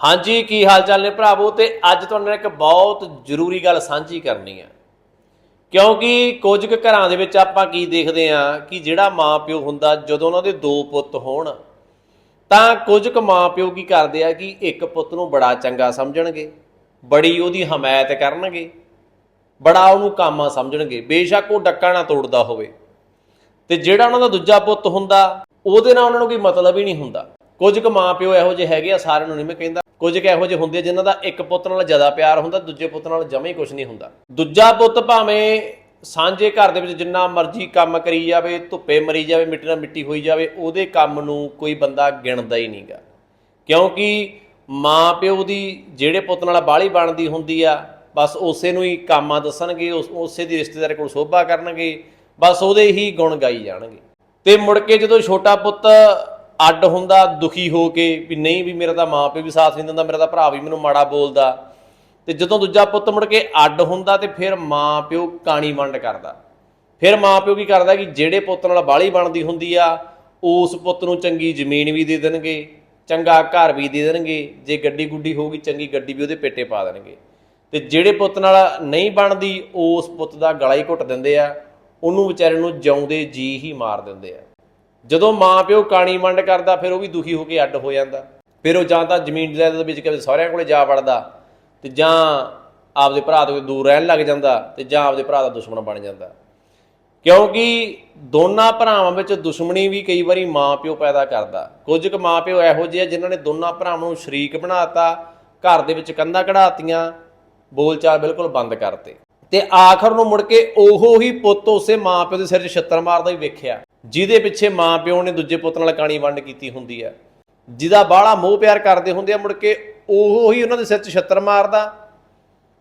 ਹਾਂਜੀ, ਕੀ ਹਾਲ ਚਾਲ ਨੇ ਭਰਾਵੋ? ਤੇ ਅੱਜ ਤੁਹਾਡੇ ਨਾਲ ਇੱਕ ਬਹੁਤ ਜ਼ਰੂਰੀ ਗੱਲ ਸਾਂਝੀ ਕਰਨੀ ਆ। ਕਿਉਂਕਿ ਕੁਝ ਕੁ ਘਰਾਂ ਦੇ ਵਿੱਚ ਆਪਾਂ ਕੀ ਦੇਖਦੇ ਆ ਕਿ ਜਿਹੜਾ ਮਾਪਿਓ ਹੁੰਦਾ, ਜਦੋਂ ਉਹਨਾਂ ਦੇ ਦੋ ਪੁੱਤ ਹੋਣ, ਤਾਂ ਕੁਝ ਕੁ ਮਾਪਿਓ ਕੀ ਕਰਦੇ ਆ ਕਿ ਇੱਕ ਪੁੱਤ ਨੂੰ ਬੜਾ ਚੰਗਾ ਸਮਝਣਗੇ, ਬੜੀ ਉਹਦੀ ਹਮਾਇਤ ਕਰਨਗੇ, ਬੜਾ ਉਹਨੂੰ ਕਾਮਾ ਸਮਝਣਗੇ, ਬੇਸ਼ੱਕ ਉਹ ਡੱਕਾ ਨਾ ਤੋੜਦਾ ਹੋਵੇ। ਤੇ ਜਿਹੜਾ ਉਹਨਾਂ ਦਾ ਦੂਜਾ ਪੁੱਤ ਹੁੰਦਾ, ਉਹਦੇ ਨਾਲ ਉਹਨਾਂ ਨੂੰ ਕੋਈ ਮਤਲਬ ਹੀ ਨਹੀਂ ਹੁੰਦਾ। ਕੁਝ ਕੁ ਮਾਪਿਓ ਇਹੋ ਜਿਹੇ ਹੈਗੇ ਆ, ਸਾਰਿਆਂ ਨੂੰ ਨਹੀਂ ਮੈਂ ਕਹਿੰਦਾ। ਕੁਝ ਕੁ ਇਹੋ ਜਿਹੇ ਹੁੰਦੇ ਆ ਜਿਨ੍ਹਾਂ ਦਾ ਇੱਕ ਪੁੱਤ ਨਾਲ ਜ਼ਿਆਦਾ ਪਿਆਰ ਹੁੰਦਾ, ਦੂਜੇ ਪੁੱਤ ਨਾਲ ਜਮਾ ਹੀ ਕੁਝ ਨਹੀਂ ਹੁੰਦਾ। ਦੂਜਾ ਪੁੱਤ ਭਾਵੇਂ ਸਾਂਝੇ ਘਰ ਦੇ ਵਿੱਚ ਜਿੰਨਾ ਮਰਜ਼ੀ ਕੰਮ ਕਰੀ ਜਾਵੇ, ਧੁੱਪੇ ਮਰੀ ਜਾਵੇ, ਮਿੱਟੀ ਨਾਲ ਮਿੱਟੀ ਹੋਈ ਜਾਵੇ, ਉਹਦੇ ਕੰਮ ਨੂੰ ਕੋਈ ਬੰਦਾ ਗਿਣਦਾ ਹੀ ਨਹੀਂਗਾ ਕਿਉਂਕਿ ਮਾਂ ਪਿਓ ਦੀ ਜਿਹੜੇ ਪੁੱਤ ਨਾਲ ਬਾਲੀ ਬਣਦੀ ਹੁੰਦੀ ਆ, ਬਸ ਉਸੇ ਨੂੰ ਹੀ ਕਾਮਾਂ ਦੱਸਣਗੇ, ਉਸ- ਉਸੇ ਦੀ ਰਿਸ਼ਤੇਦਾਰ ਕੋਲ ਸੋਭਾ ਕਰਨਗੇ, ਬਸ ਉਹਦੇ ਹੀ ਗੁਣ ਗਾਈ ਜਾਣਗੇ। ਤੇ ਮੁੜ ਕੇ ਜਦੋਂ ਛੋਟਾ ਪੁੱਤ ਅੱਡ ਹੁੰਦਾ, ਦੁਖੀ ਹੋ ਕੇ ਵੀ ਨਹੀਂ ਵੀ ਮੇਰਾ ਤਾਂ ਮਾਂ ਪਿਓ ਵੀ ਸਾਥ ਨਹੀਂ ਦਿੰਦਾ, ਮੇਰਾ ਤਾਂ ਭਰਾ ਵੀ ਮੈਨੂੰ ਮਾੜਾ ਬੋਲਦਾ। ਤੇ ਜਦੋਂ ਦੂਜਾ ਪੁੱਤ ਮੁੜ ਕੇ ਅੱਡ ਹੁੰਦਾ ਤੇ ਫਿਰ ਮਾਂ ਪਿਓ ਕਾਣੀ ਵੰਡ ਕਰਦਾ। ਫਿਰ ਮਾਂ ਪਿਓ ਕੀ ਕਰਦਾ ਕਿ ਜਿਹੜੇ ਪੁੱਤ ਨਾਲ ਬਾਲੀ ਬਣਦੀ ਹੁੰਦੀ ਆ, ਉਸ ਪੁੱਤ ਨੂੰ ਚੰਗੀ ਜ਼ਮੀਨ ਵੀ ਦੇ ਦੇਣਗੇ, ਚੰਗਾ ਘਰ ਵੀ ਦੇ ਦੇਣਗੇ। ਜੇ ਗੱਡੀ ਗੁੱਡੀ ਹੋਊਗੀ, ਚੰਗੀ ਗੱਡੀ ਵੀ ਉਹਦੇ ਪੇਟੇ ਪਾ ਦੇਣਗੇ। ਤੇ ਜਿਹੜੇ ਪੁੱਤ ਨਾਲ ਨਹੀਂ ਬਣਦੀ, ਉਸ ਪੁੱਤ ਦਾ ਗਲਾ ਹੀ ਘੁੱਟ ਦਿੰਦੇ ਆ, ਉਹਨੂੰ ਵਿਚਾਰੇ ਨੂੰ ਜਿਉਂਦੇ ਜੀ ਹੀ ਮਾਰ ਦਿੰਦੇ ਆ। ਜਦੋਂ ਮਾਂ ਪਿਓ ਕਾਣੀ ਵੰਡ ਕਰਦਾ, ਫਿਰ ਉਹ ਵੀ ਦੁਖੀ ਹੋ ਕੇ ਅੱਡ ਹੋ ਜਾਂਦਾ। ਫਿਰ ਉਹ ਜਾਂ ਤਾਂ ਜ਼ਮੀਨ ਜਾਇਦਾਦ ਵਿੱਚ ਕਦੇ ਸਹੁਰਿਆਂ ਕੋਲੇ ਜਾ ਵੜਦਾ ਤੇ ਜਾਂ ਆਪਦੇ ਭਰਾ ਤੋਂ ਦੂਰ ਰਹਿਣ ਲੱਗ ਜਾਂਦਾ ਤੇ ਜਾਂ ਆਪਦੇ ਭਰਾ ਦਾ ਦੁਸ਼ਮਣ ਬਣ ਜਾਂਦਾ। ਕਿਉਂਕਿ ਦੋਨਾਂ ਭਰਾਵਾਂ ਵਿੱਚ ਦੁਸ਼ਮਣੀ ਵੀ ਕਈ ਵਾਰੀ ਮਾਪਿਓ ਪੈਦਾ ਕਰਦਾ। ਕੁਝ ਕੁ ਮਾਪਿਓ ਇਹੋ ਜਿਹੇ ਆ ਜਿਨ੍ਹਾਂ ਨੇ ਦੋਨਾਂ ਭਰਾਵਾਂ ਨੂੰ ਸ਼ਰੀਕ ਬਣਾਤਾ, ਘਰ ਦੇ ਵਿੱਚ ਕੰਧਾਂ ਕਢਾਤੀਆਂ, ਬੋਲਚਾਲ ਬਿਲਕੁਲ ਬੰਦ ਕਰਤੇ। ਤੇ ਆਖਰ ਨੂੰ ਮੁੜ ਕੇ ਉਹੋ ਹੀ ਪੁੱਤ ਉਸੇ ਮਾਪਿਓ ਦੇ ਸਿਰ 'ਚ ਛੱਤਰ ਮਾਰਦਾ ਹੀ ਵੇਖਿਆ। ਜਿਹਦੇ ਪਿੱਛੇ ਮਾਂ ਪਿਓ ਨੇ ਦੂਜੇ ਪੁੱਤ ਨਾਲ ਕਾਣੀ ਵੰਡ ਕੀਤੀ ਹੁੰਦੀ ਹੈ। ਜਿਹਦਾ ਬਾਹਲਾ ਮੋਹ ਪਿਆਰ ਕਰਦੇ ਹੁੰਦੇ ਆ ਮੁੜ ਕੇ, ਉਹ ਹੀ ਉਹਨਾਂ ਦੇ ਸਿਰ 'ਚ ਛੱਤਰ ਮਾਰਦਾ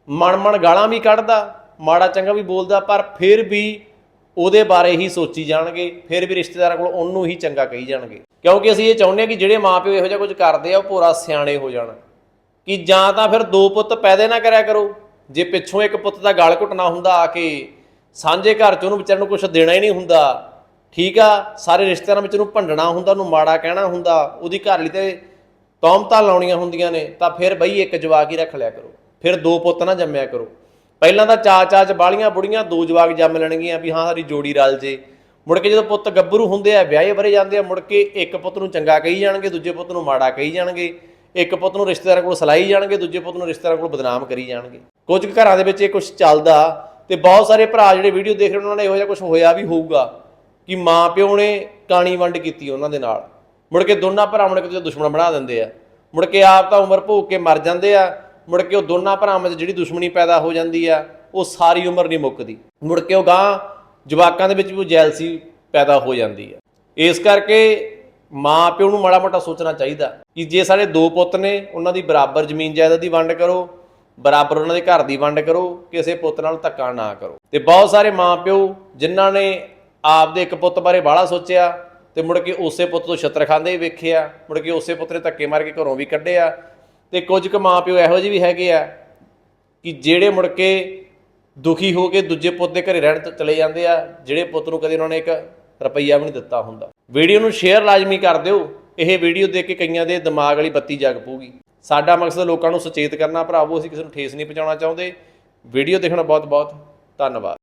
ਮਨ ਮਨ ਗਾਲਾਂ ਵੀ ਕੱਢਦਾ, ਮਾੜਾ ਚੰਗਾ ਵੀ ਬੋਲਦਾ, ਪਰ ਫਿਰ ਵੀ ਉਹਦੇ ਬਾਰੇ ਹੀ ਸੋਚੀ ਜਾਣਗੇ, ਫਿਰ ਵੀ ਰਿਸ਼ਤੇਦਾਰਾਂ ਕੋਲ ਉਹਨੂੰ ਹੀ ਚੰਗਾ ਕਹੀ ਜਾਣਗੇ। ਕਿਉਂਕਿ ਅਸੀਂ ਇਹ ਚਾਹੁੰਦੇ ਹਾਂ ਕਿ ਜਿਹੜੇ ਮਾਪਿਓ ਇਹੋ ਜਿਹਾ ਕੁਝ ਕਰਦੇ ਆ, ਉਹ ਪੂਰਾ ਸਿਆਣੇ ਹੋ ਜਾਣ। ਕਿ ਜਾਂ ਤਾਂ ਫਿਰ ਦੋ ਪੁੱਤ ਪੈਦੇ ਨਾ ਕਰਿਆ ਕਰੋ। ਜੇ ਪਿੱਛੋਂ ਇੱਕ ਪੁੱਤ ਦਾ ਗਾਲ ਘੁੱਟਣਾ ਹੁੰਦਾ ਆ ਕੇ, ਸਾਂਝੇ ਘਰ ਚ ਉਹਨੂੰ ਵਿਚਾਰ ਨੂੰ ਕੁਝ ਦੇਣਾ ਹੀ ਨਹੀਂ ਹੁੰਦਾ। ਠੀਕ ਆ, ਸਾਰੇ ਰਿਸ਼ਤੇਦਾਰਾਂ ਵਿੱਚ ਉਹਨੂੰ ਭੰਡਣਾ ਹੁੰਦਾ, ਉਹਨੂੰ ਮਾੜਾ ਕਹਿਣਾ ਹੁੰਦਾ, ਉਹਦੀ ਘਰ ਲਈ ਤੇ ਤੌਮਤਾਂ ਲਾਉਣੀਆਂ ਹੁੰਦੀਆਂ ਨੇ, ਤਾਂ ਫਿਰ ਬਈ ਇੱਕ ਜਵਾਕ ਹੀ ਰੱਖ ਲਿਆ ਕਰੋ। ਫਿਰ ਦੋ ਪੁੱਤ ਨਾ ਜੰਮਿਆ ਕਰੋ। ਪਹਿਲਾਂ ਤਾਂ ਚਾ ਚਾ ਚ ਬਾਲੀਆਂ ਬੁੜੀਆਂ ਦੋ ਜਵਾਕ ਜੰਮ ਲੈਣਗੀਆਂ ਵੀ ਹਾਂ, ਸਾਡੀ ਜੋੜੀ ਰਲ ਜੇ। ਮੁੜ ਕੇ ਜਦੋਂ ਪੁੱਤ ਗੱਭਰੂ ਹੁੰਦੇ ਆ, ਵਿਆਹੇ ਵਰੇ ਜਾਂਦੇ ਆ, ਮੁੜ ਕੇ ਇੱਕ ਪੁੱਤ ਨੂੰ ਚੰਗਾ ਕਹੀ ਜਾਣਗੇ, ਦੂਜੇ ਪੁੱਤ ਨੂੰ ਮਾੜਾ ਕਹੀ ਜਾਣਗੇ। ਇੱਕ ਪੁੱਤ ਨੂੰ ਰਿਸ਼ਤੇਦਾਰਾਂ ਕੋਲ ਸਲਾਈ ਜਾਣਗੇ, ਦੂਜੇ ਪੁੱਤ ਨੂੰ ਰਿਸ਼ਤੇਦਾਰਾਂ ਕੋਲ ਬਦਨਾਮ ਕਰੀ ਜਾਣਗੇ। ਕੁਝ ਕੁ ਘਰਾਂ ਦੇ ਵਿੱਚ ਇਹ ਕੁਝ ਚੱਲਦਾ ਤੇ ਬਹੁਤ ਸਾਰੇ ਭਰਾ ਜਿਹੜੇ ਵੀਡੀਓ ਦੇਖ ਰਹੇ ਉਹਨਾਂ ਨੇ ਇਹੋ ਜਿਹਾ ਕੁਝ ਹੋਇਆ ਵੀ ਹੋਊਗਾ। ਕਿ ਮਾਂ ਪਿਓ ਨੇ ਕਾਣੀ ਵੰਡ ਕੀਤੀ ਉਹਨਾਂ ਦੇ ਨਾਲ। ਮੁੜ ਕੇ ਦੋਨਾਂ ਭਰਾਵਾਂ ਨੂੰ ਇੱਕ ਦੁਸ਼ਮਣ ਬਣਾ ਦਿੰਦੇ ਆ। ਮੁੜ ਕੇ ਆਪ ਤਾਂ ਉਮਰ ਭੋਗ ਕੇ ਮਰ ਜਾਂਦੇ ਆ। ਮੁੜ ਕੇ ਉਹ ਦੋਨਾਂ ਭਰਾਵਾਂ 'ਚ ਜਿਹੜੀ ਦੁਸ਼ਮਣੀ ਪੈਦਾ ਹੋ ਜਾਂਦੀ ਆ, ਉਹ ਸਾਰੀ ਉਮਰ ਨਹੀਂ ਮੁੱਕਦੀ। ਮੁੜ ਕੇ ਉਹ ਗਾਂ ਜਵਾਕਾਂ ਦੇ ਵਿੱਚ ਵੀ ਉਹ ਜੈਲਸੀ ਪੈਦਾ ਹੋ ਜਾਂਦੀ ਆ। ਇਸ ਕਰਕੇ ਮਾਂ ਪਿਓ ਨੂੰ ਮਾੜਾ ਮੋਟਾ ਸੋਚਣਾ ਚਾਹੀਦਾ ਕਿ ਜੇ ਸਾਡੇ ਦੋ ਪੁੱਤ ਨੇ, ਉਹਨਾਂ ਦੀ ਬਰਾਬਰ ਜ਼ਮੀਨ ਜਾਇਦਾਦ ਦੀ ਵੰਡ ਕਰੋ, ਬਰਾਬਰ ਉਹਨਾਂ ਦੇ ਘਰ ਦੀ ਵੰਡ ਕਰੋ, ਕਿਸੇ ਪੁੱਤ ਨਾਲ ਧੱਕਾ ਨਾ ਕਰੋ। ਤੇ ਬਹੁਤ ਸਾਰੇ ਮਾਂ ਪਿਓ ਜਿਨ੍ਹਾਂ ਨੇ ਆਪਦੇ ਇੱਕ ਪੁੱਤ ਬਾਰੇ ਬਾਹਲਾ ਸੋਚਿਆ ਤੇ ਮੁੜ ਕੇ ਉਸੇ ਪੁੱਤ ਤੋਂ ਛੱਤਰ ਖਾਂਦੇ ਹੀ ਵੇਖਿਆ ਮੁੜ ਕੇ ਉਸੇ ਪੁੱਤ ਨੇ ਧੱਕੇ ਮਾਰ ਕੇ ਘਰੋਂ ਵੀ ਕੱਢਿਆ ਤੇ ਕੁਝ ਕੁ ਮਾਂ ਪਿਓ ਇਹੋ ਜਿਹੇ ਵੀ ਹੈਗੇ ਆ ਕਿ ਜਿਹੜੇ ਮੁੜ ਕੇ ਦੁਖੀ ਹੋ ਕੇ ਦੂਜੇ ਪੁੱਤ ਦੇ ਘਰੇ ਰਹਿਣ ਚਲੇ ਜਾਂਦੇ ਆ, ਜਿਹੜੇ ਪੁੱਤ ਨੂੰ ਕਦੇ ਉਹਨਾਂ ਨੇ ਇੱਕ ਰੁਪਈਆ ਵੀ ਨਹੀਂ ਦਿੱਤਾ ਹੁੰਦਾ। ਵੀਡੀਓ ਨੂੰ ਸ਼ੇਅਰ ਲਾਜ਼ਮੀ ਕਰ ਦਿਓ, ਇਹ ਵੀਡੀਓ ਦੇਖ ਕੇ ਕਈਆਂ ਦੇ ਦਿਮਾਗ ਵਾਲੀ ਬੱਤੀ ਜਗ ਪਊਗੀ। ਸਾਡਾ ਮਕਸਦ ਲੋਕਾਂ ਨੂੰ ਸੁਚੇਤ ਕਰਨਾ, ਭਰਾਵੋ, ਅਸੀਂ ਕਿਸੇ ਨੂੰ ਠੇਸ ਨਹੀਂ ਪਹੁੰਚਾਉਣਾ ਚਾਹੁੰਦੇ। ਵੀਡੀਓ ਦੇਖਣਾ ਬਹੁਤ ਬਹੁਤ ਧੰਨਵਾਦ।